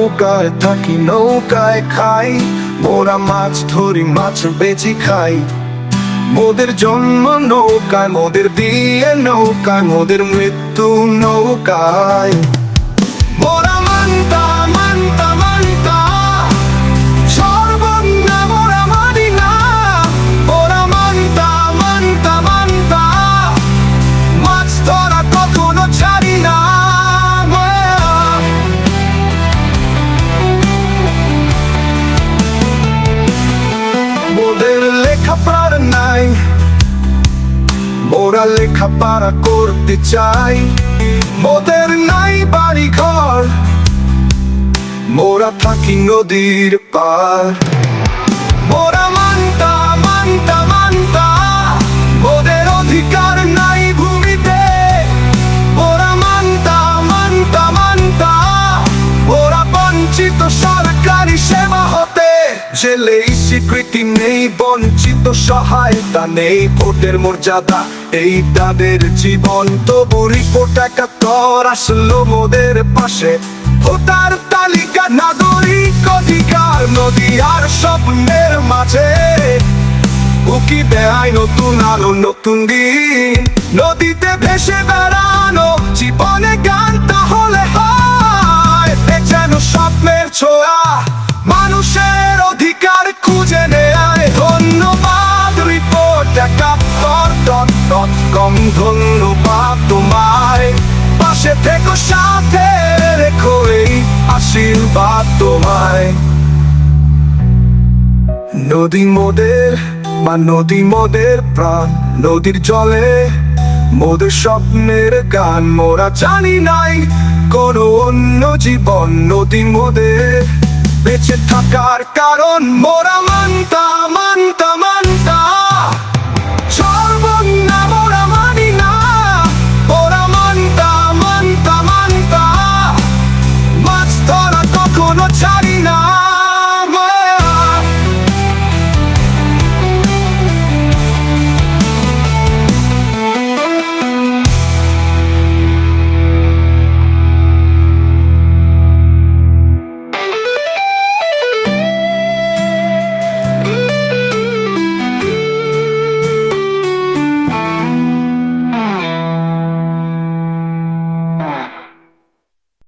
নৌকায় থাকি, নৌকায় খাই। মোরা মাছ ধরি, মাছ বেচি খাই। মোদের জন্ম নৌকায়, মোদের বিয়ে নৌকায়, মোদের মৃত্যু নৌকায়। মোরা লেখাপড়া করতে চাই। মোদের নাই বাড়ি ঘর মোরা থাকি নদীর পার মোরা জেলেই স্বীকৃতি নেই, বঞ্চিত সহায়তা নেই, ভোটের মর্যাদা এই তাদের জীবন। তবু রিপোর্ট একাত্তর আসলো মোদের পাশে। ভোটার তালিকা, নাগরিক অধিকার নদী আর স্বপ্নের মাঝে। উকি দেয় নতুন আলো, নতুন দিন। নদীতে ভেসে বেড়ানো জীবনে গান তাহলে হয়। যেন স্বপ্নের ছোঁয়া। খুঁজে নেয় ধন্যবাদ। রিপোর্ট একাত্তর কম ধন্যবাদ তোমায়। পাশে থেকো, সাথে রেখো এই আশীর্বাদ তোমায়। নদী মোদের বা নদী মোদের প্রাণ, নদীর জলে মোদের স্বপ্নের গান, মোরা জানি নাই কোনো অন্য জীবন নদী মোদের। বেঁচে থাকার কারণ মোরা মানতা মানতা